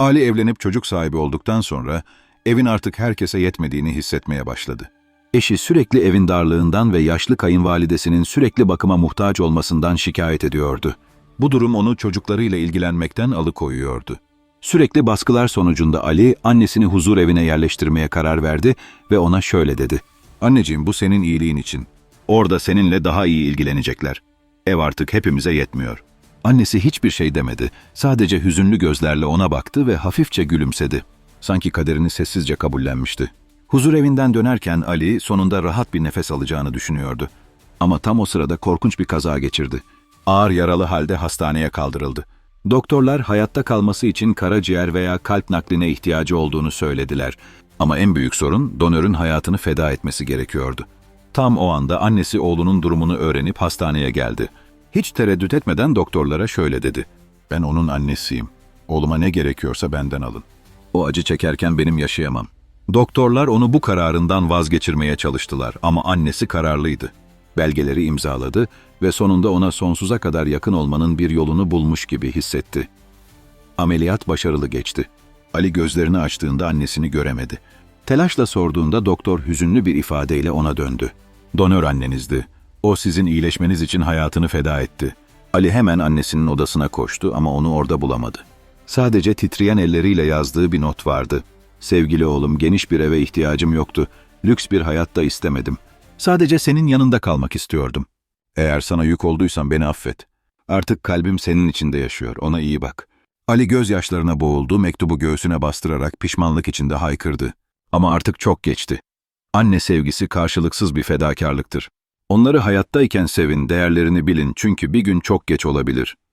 Ali evlenip çocuk sahibi olduktan sonra evin artık herkese yetmediğini hissetmeye başladı. Eşi sürekli evin darlığından ve yaşlı kayınvalidesinin sürekli bakıma muhtaç olmasından şikayet ediyordu. Bu durum onu çocuklarıyla ilgilenmekten alıkoyuyordu. Sürekli baskılar sonucunda Ali, annesini huzur evine yerleştirmeye karar verdi ve ona şöyle dedi. Anneciğim bu senin iyiliğin için. Orada seninle daha iyi ilgilenecekler. Ev artık hepimize yetmiyor. Annesi hiçbir şey demedi. Sadece hüzünlü gözlerle ona baktı ve hafifçe gülümsedi. Sanki kaderini sessizce kabullenmişti. Huzur evinden dönerken Ali sonunda rahat bir nefes alacağını düşünüyordu. Ama tam o sırada korkunç bir kaza geçirdi. Ağır yaralı halde hastaneye kaldırıldı. Doktorlar hayatta kalması için karaciğer veya kalp nakline ihtiyacı olduğunu söylediler. Ama en büyük sorun donörün hayatını feda etmesi gerekiyordu. Tam o anda annesi oğlunun durumunu öğrenip hastaneye geldi. Hiç tereddüt etmeden doktorlara şöyle dedi. Ben onun annesiyim. Oğluma ne gerekiyorsa benden alın. O acı çekerken benim yaşayamam. Doktorlar onu bu kararından vazgeçirmeye çalıştılar ama annesi kararlıydı. Belgeleri imzaladı ve sonunda ona sonsuza kadar yakın olmanın bir yolunu bulmuş gibi hissetti. Ameliyat başarılı geçti. Ali gözlerini açtığında annesini göremedi. Telaşla sorduğunda doktor hüzünlü bir ifadeyle ona döndü. Donör annenizdi. O sizin iyileşmeniz için hayatını feda etti. Ali hemen annesinin odasına koştu ama onu orada bulamadı. Sadece titreyen elleriyle yazdığı bir not vardı. Sevgili oğlum, geniş bir eve ihtiyacım yoktu. Lüks bir hayatta istemedim. Sadece senin yanında kalmak istiyordum. Eğer sana yük olduysam beni affet. Artık kalbim senin içinde yaşıyor, ona iyi bak. Ali gözyaşlarına boğuldu, mektubu göğsüne bastırarak pişmanlık içinde haykırdı. Ama artık çok geçti. Anne sevgisi karşılıksız bir fedakarlıktır. Onları hayattayken sevin, değerlerini bilin çünkü bir gün çok geç olabilir.